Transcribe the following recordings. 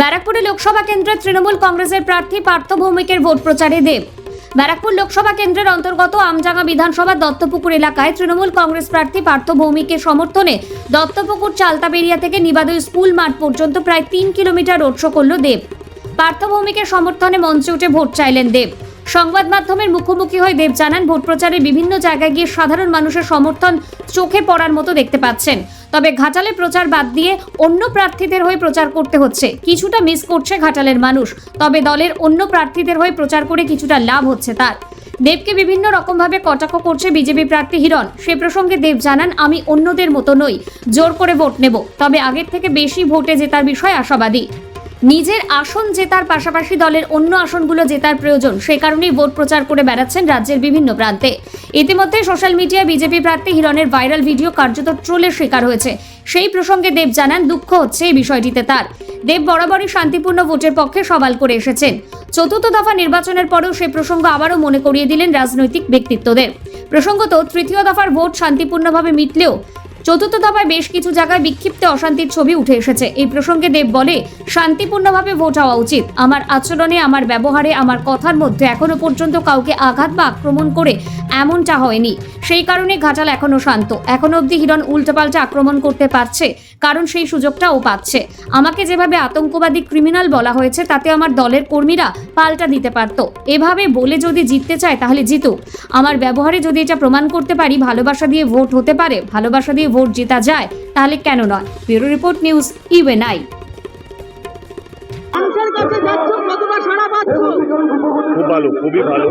ব্যারাকপুরে লোকসভা কেন্দ্রের তৃণমূল কংগ্রেসের প্রার্থী পার্থ ভৌমিকের ভোট প্রচারে দেব। ব্যারাকপুর লোকসভা কেন্দ্রের অন্তর্গত আমজাঙ্গা বিধানসভার দত্তপুকুর এলাকায় তৃণমূল কংগ্রেস প্রার্থী পার্থ ভৌমিকের সমর্থনে দত্তপুকুর চালতাবেরিয়া থেকে নিবাদয় স্কুল মাঠ পর্যন্ত প্রায় তিন কিলোমিটার রোড শো করল দেব। পার্থ ভৌমিকের সমর্থনে মঞ্চে উঠে ভোট চাইলেন দেব। সংবাদ মাধ্যমের মুখোমুখি হয়ে দেব জানান, ভোট প্রচারে বিভিন্ন জায়গায় গিয়ে সাধারণ মানুষের সমর্থন চোখে পড়ার মতো দেখতে পাচ্ছেন। তবে ঘাটালে প্রচার বাদ দিয়ে অন্য প্রার্থীদের হয়ে প্রচার করতে হচ্ছে। কিছুটা মিস করছে ঘাটালের মানুষ, তবে দলের অন্য প্রার্থীদের হয়ে প্রচার করে কিছুটা লাভ হচ্ছে তার। দেবকে বিভিন্ন রকমভাবে কটাক্ষ করছে বিজেপি প্রার্থী হিরণ। সে প্রসঙ্গে দেব জানান, আমি অন্যদের মতো নই, জোর করে ভোট নেব, তবে আগের থেকে বেশি ভোটে জেতার বিষয়ে আশাবাদী। নিজের আসন জেতার পাশাপাশি দলের অন্য আসনগুলো জেতার প্রয়োজন, সে কারণেই ভোট প্রচার করে বেড়াচ্ছেন রাজ্যের বিভিন্ন প্রান্তে। ইতিমধ্যে সোশ্যাল মিডিয়ায় বিজেপি প্রার্থী হিরণের ভাইরাল ভিডিও কার্যত ট্রোলের শিকার হয়েছে। সেই প্রসঙ্গে দেব জানান, দুঃখ হচ্ছে এই বিষয়টিতে তার। দেব বরাবরই শান্তিপূর্ণ ভোটের পক্ষে সওয়াল করে এসেছেন। চতুর্থ দফা নির্বাচনের পরেও সে প্রসঙ্গ আবারও মনে করিয়ে দিলেন রাজনৈতিক ব্যক্তিত্বদের। প্রসঙ্গত, তৃতীয় দফার ভোট শান্তিপূর্ণভাবে মিটলেও চতুর্থ দফায় বেশ কিছু জায়গায় বিক্ষিপ্ত অশান্তির ছবি উঠে এসেছে। এই প্রসঙ্গে দেব বলে, শান্তিপূর্ণভাবে ভোট হওয়া উচিত। আমার আচরণে, আমার ব্যবহারে, আমার কথার মধ্যে এখনও পর্যন্ত কাউকে আঘাত বা আক্রমণ করে এমনটা হয়নি। সেই কারণে ঘাটাল এখনও শান্ত। এখনও অবধি হিরণ উল্টোপাল্টা আক্রমণ করতে পারছে। কারণ সেই সুযোগটা ও পাচ্ছে। আমাকে যেভাবে আতঙ্কবাদী ক্রিমিনাল বলা হয়েছে, তাতে আমার দলের কর্মীরা পাল্টা দিতে পারত। এভাবে বলে যদি জিততে চায়, তাহলে জিতুক। আমার ব্যবহারে যদি এটা প্রমাণ করতে পারি, ভালোবাসা দিয়ে ভোট হতে পারে, ভালোবাসা দিয়ে ভোট জেতা যায়, তাহলে কেন নয়? Bureau report news UNI. খুব ভালো খুবই ভালো।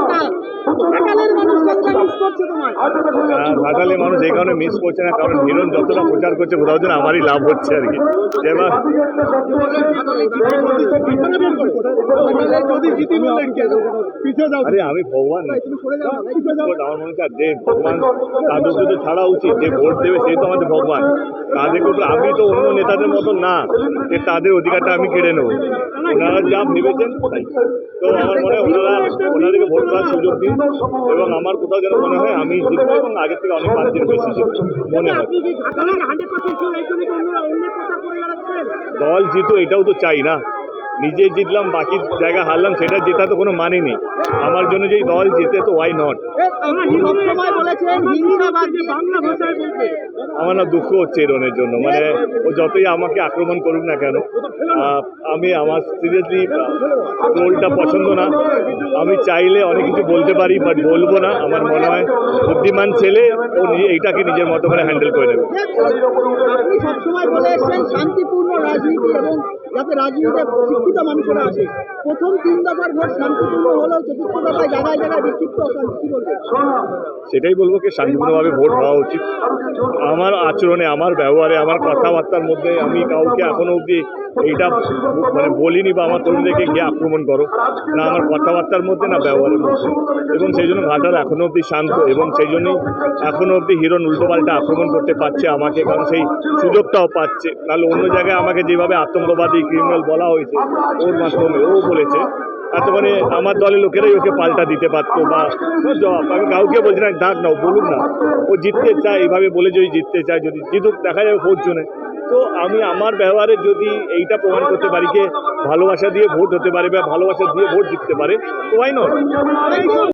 তোমার করছে তোমার? আহ, ঘাটালে মানুষ এই কারণে মিস করছে না কারণ হিরণ যতটা প্রচার করছে কোথাও যেন আমারই লাভ হচ্ছে আর কি। এবার আরে আমি ভগবান আমার মনে হচ্ছে যে ভগবান তাদেরকে তো ছাড়া উচিত যে ভোট দেবে সেই তো আমাদের ভগবান। তাদেরকে উপরে আমি তো অন্য নেতাদের মতন না যে তাদের অধিকারটা আমি কেড়ে নেব। ওনারা যা ভেবেছেন তাই। তো আমার মনে হয় ওনারা ওনাদেরকে ভোট করার সুযোগ দিন এবং আমার কোথাও যেন মনে হয় আমি জিতবো এবং আগের থেকে অনেক বেশি মনে হয় দল জিতো এটাও তো চাই না। নিজে জিতলাম, বাকি জায়গা হারলাম, সেটা জেতা তো কোনো মানে নেই। আমার জন্য যেই দল জেতে তো ওয়াই নট আমরা না দুঃখ হচ্ছে এরনের জন্য। মানে ও যতই আমাকে আক্রমণ করুক না কেন আমি আমার সিরিয়াসলি রোলটা পছন্দ না। আমি চাইলে অনেক কিছু বলতে পারি বাট বলব না। আমার মনে হয় বুদ্ধিমান ছেলে, ও এইটাকে নিজের মতো করে হ্যান্ডেল করে নেবে। শান্তিপূর্ণ রাজনীতি এবং যাতে রাজনীতিতে শিক্ষিত মানুষেরা আসে। প্রথম তিন দফার ভোট শান্তিপূর্ণ হলেও চতুর্থ দফায় জায়গায় জায়গায় বিক্ষিপ্ত অশান্তি বলবে সেটাই বলব কি, শান্তিপূর্ণভাবে ভোট হওয়া উচিত। আমার আচরণে, আমার ব্যবহারে, আমার কথাবার্তার মধ্যে আমি কাউকে এখনও অবধি এইটা মানে বলিনি বা আমার তরুণদেরকে গিয়ে আক্রমণ করো। না, আমার কথাবার্তার মধ্যে, না ব্যবহারের মধ্যে। এবং সেই জন্য ঘাটাল এখনও অবধি শান্ত এবং সেই জন্যই এখনও অবধি হিরণ উল্টোপাল্টা আক্রমণ করতে পারছে আমাকে, কারণ সেই সুযোগটাও পাচ্ছে। নাহলে অন্য জায়গায় আমাকে যেভাবে আতঙ্কবাদী ক্রিমিনাল বলা হয়েছে, ওর মাধ্যমে ও বলেছে, এত মানে আমার দলের লোকেরাই ওকে পাল্টা দিতে পারতো বা ও জবাব আমি কাউকে বলছি না ডাক নাও বলুন না। ও জিততে চায়, এইভাবে বলে যদি জিততে চায়, যদি জিতুক, দেখা যাবে ভোট জন্য তো আমি আমার ব্যবহারে যদি এইটা প্রমাণ করতে পারি যে ভালোবাসা দিয়ে ভোট হতে পারে বা ভালোবাসা দিয়ে ভোট জিততে পারে, তো ওয়াই নট